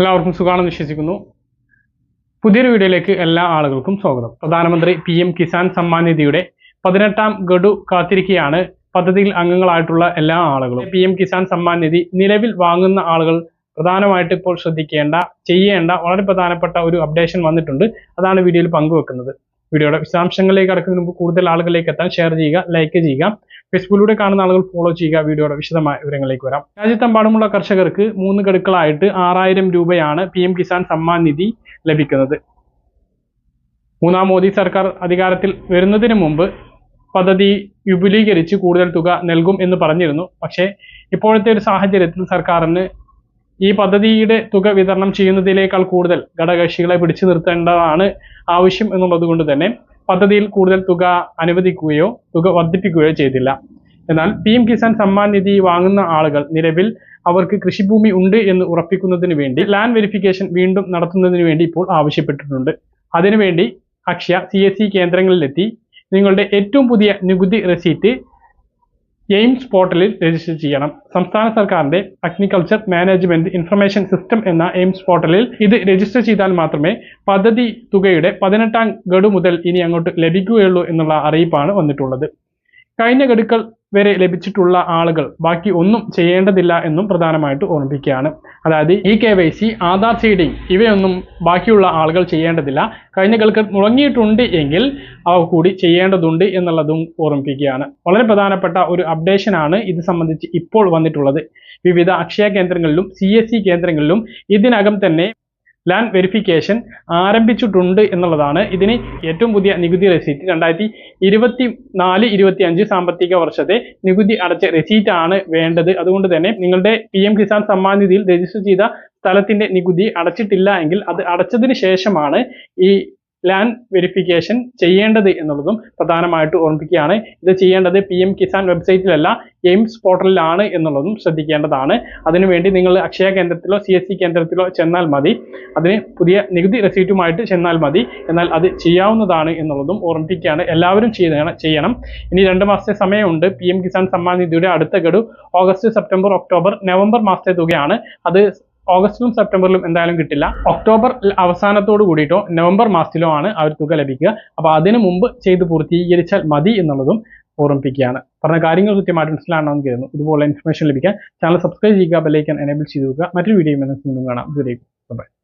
എല്ലാവർക്കും സുഖമാണെന്ന് വിശ്വസിക്കുന്നു. പുതിയൊരു വീഡിയോയിലേക്ക് എല്ലാ ആളുകൾക്കും സ്വാഗതം. പ്രധാനമന്ത്രി പി എം കിസാൻ സമ്മാൻ നിധിയുടെ പതിനെട്ടാം ഗഡു കാത്തിരിക്കുകയാണ്. പദ്ധതിയിൽ അംഗങ്ങളായിട്ടുള്ള എല്ലാ ആളുകളും. പി എം കിസാൻ സമ്മാൻ നിധി നിലവിൽ വാങ്ങുന്ന ആളുകൾ പ്രധാനമായിട്ട് ഇപ്പോൾ ശ്രദ്ധിക്കേണ്ട ചെയ്യേണ്ട വളരെ പ്രധാനപ്പെട്ട ഒരു അപ്ഡേഷൻ വന്നിട്ടുണ്ട്. അതാണ് വീഡിയോയിൽ പങ്കുവെക്കുന്നത്. വീഡിയോയുടെ വിശദാംശങ്ങളിലേക്ക് കടക്കുന്നതിന് മുമ്പ് കൂടുതൽ ആളുകളിലേക്ക് എത്താൻ ഷെയർ ചെയ്യുക ലൈക്ക് ചെയ്യുക. ഫേസ്ബുക്കിലൂടെ കാണുന്ന ആളുകൾ ഫോളോ ചെയ്യുക വീഡിയോയുടെ വിശദമായ വിവരങ്ങളിലേക്ക് വരാം. രാജ്യത്തെമ്പാടുമുള്ള കർഷകർക്ക് മൂന്ന് ഗഡുക്കളായിട്ട് ആറായിരം രൂപയാണ് പി കിസാൻ സമ്മാൻ നിധി ലഭിക്കുന്നത്. മൂന്നാം മോദി സർക്കാർ അധികാരത്തിൽ വരുന്നതിന് മുമ്പ് പദ്ധതി വിപുലീകരിച്ച് കൂടുതൽ തുക നൽകും എന്ന് പറഞ്ഞിരുന്നു. പക്ഷേ ഇപ്പോഴത്തെ ഒരു സാഹചര്യത്തിൽ സർക്കാരിന് ഈ പദ്ധതിയുടെ തുക വിതരണം ചെയ്യുന്നതിനേക്കാൾ കൂടുതൽ ഘടകകക്ഷികളെ പിടിച്ചു നിർത്തേണ്ടതാണ് ആവശ്യം എന്നുള്ളത് കൊണ്ട് തന്നെ പദ്ധതിയിൽ കൂടുതൽ തുക അനുവദിക്കുകയോ തുക വർദ്ധിപ്പിക്കുകയോ ചെയ്തില്ല. എന്നാൽ പി എം കിസാൻ സമ്മാൻ നിധി വാങ്ങുന്ന ആളുകൾ നിലവിൽ അവർക്ക് കൃഷിഭൂമി ഉണ്ട് എന്ന് ഉറപ്പിക്കുന്നതിന് വേണ്ടി ലാൻഡ് വെരിഫിക്കേഷൻ വീണ്ടും നടത്തുന്നതിന് വേണ്ടി ഇപ്പോൾ ആവശ്യപ്പെട്ടിട്ടുണ്ട്. അതിനുവേണ്ടി അക്ഷയ സി എസ് സി കേന്ദ്രങ്ങളിലെത്തി. നിങ്ങളുടെ ഏറ്റവും പുതിയ നികുതി റെസീറ്റ് എയിംസ് പോർട്ടലിൽ രജിസ്റ്റർ ചെയ്യണം. സംസ്ഥാന സർക്കാരിന്റെ അഗ്രികൾച്ചർ മാനേജ്മെന്റ് ഇൻഫർമേഷൻ സിസ്റ്റം എന്ന എയിംസ് പോർട്ടലിൽ ഇത് രജിസ്റ്റർ ചെയ്താൽ മാത്രമേ പദ്ധതി തുകയുടെ പതിനെട്ടാം ഗഡു മുതൽ ഇനി അങ്ങോട്ട് ലഭിക്കുകയുള്ളൂ എന്നുള്ള അറിയിപ്പാണ് വന്നിട്ടുള്ളത്. കഴിഞ്ഞ ഗഡുക്കൾ വരെ ലഭിച്ചിട്ടുള്ള ആളുകൾ. ബാക്കി ഒന്നും ചെയ്യേണ്ടതില്ല എന്നും പ്രധാനമായിട്ട് ഓർമ്മിപ്പിക്കുകയാണ്. അതായത് e K Y C Aadhaar seeding ഇവയൊന്നും ബാക്കിയുള്ള ആളുകൾ ചെയ്യേണ്ടതില്ല. കഴിഞ്ഞ കൾക്ക് മുടങ്ങിയിട്ടുണ്ട് എങ്കിൽ അവ കൂടി ചെയ്യേണ്ടതുണ്ട് എന്നുള്ളതും ഓർമ്മിപ്പിക്കുകയാണ്. വളരെ പ്രധാനപ്പെട്ട ഒരു അപ്ഡേഷൻ ആണ് ഇത് സംബന്ധിച്ച് ഇപ്പോൾ വന്നിട്ടുള്ളത്. വിവിധ അക്ഷയ കേന്ദ്രങ്ങളിലും സി കേന്ദ്രങ്ങളിലും ഇതിനകം തന്നെ ലാൻഡ് വെരിഫിക്കേഷൻ ആരംഭിച്ചിട്ടുണ്ട് എന്നുള്ളതാണ് ഇതിന് ഏറ്റവും പുതിയ നികുതി റെസീറ്റ് രണ്ടായിരത്തി ഇരുപത്തി നാല് ഇരുപത്തി അഞ്ച് സാമ്പത്തിക വർഷത്തെ നികുതി അടച്ച റെസീറ്റ് ആണ് വേണ്ടത്. അതുകൊണ്ട് തന്നെ നിങ്ങളുടെ പി എം കിസാൻ സമ്മാൻ നിധിയിൽ രജിസ്റ്റർ ചെയ്ത സ്ഥലത്തിന്റെ നികുതി അടച്ചിട്ടില്ല എങ്കിൽ അത് അടച്ചതിന് ശേഷമാണ് ഈ ലാൻഡ് വെരിഫിക്കേഷൻ ചെയ്യേണ്ടത് എന്നുള്ളതും പ്രധാനമായിട്ട് ഓർമ്മിപ്പിക്കുകയാണ്. ഇത് ചെയ്യേണ്ടത് പി എം കിസാൻ വെബ്സൈറ്റിലല്ല എയിംസ് പോർട്ടലിലാണ് എന്നുള്ളതും ശ്രദ്ധിക്കേണ്ടതാണ്. അതിനുവേണ്ടി നിങ്ങൾ അക്ഷയ കേന്ദ്രത്തിലോ സി എസ് സി കേന്ദ്രത്തിലോ ചെന്നാൽ മതി. അതിന് പുതിയ നികുതി റെസീറ്റുമായിട്ട് ചെന്നാൽ മതി. എന്നാൽ അത് ചെയ്യാവുന്നതാണ് എന്നുള്ളതും ഓർമ്മിപ്പിക്കുകയാണ്. എല്ലാവരും ചെയ്യണം ചെയ്യണം. ഇനി രണ്ട് മാസത്തെ സമയമുണ്ട്. പി എം കിസാൻ സമ്മാൻ നിധിയുടെ അടുത്ത ഗഡു ഓഗസ്റ്റ് സെപ്റ്റംബർ ഒക്ടോബർ നവംബർ മാസത്തെ തുകയാണ്. അത് ഓഗസ്റ്റിലും സെപ്റ്റംബറിലും എന്തായാലും കിട്ടില്ല. ഒക്ടോബർ അവസാനത്തോട് കൂടിയിട്ടോ നവംബർ മാസത്തിലോ ആണ് ഒരു തുക ലഭിക്കുക. അപ്പോൾ അതിനു മുമ്പ് ചെയ്ത് പൂർത്തീകരിച്ചാൽ മതി എന്നുള്ളതും ഓർമ്മിപ്പിക്കുകയാണ്. പറഞ്ഞ കാര്യങ്ങൾ കൃത്യമായിട്ട് മനസ്സിലാണെന്ന് കരുതുന്നു. ഇതുപോലെ ഇൻഫർമേഷൻ ലഭിക്കാൻ ചാനൽ സബ്സ്ക്രൈബ് ചെയ്യുക ബെല്ലൈക്കൻ എനേബിൾ ചെയ്തു മറ്റൊരു വീഡിയോ കാണാം കാണാം. ഇതുവരേക്കും.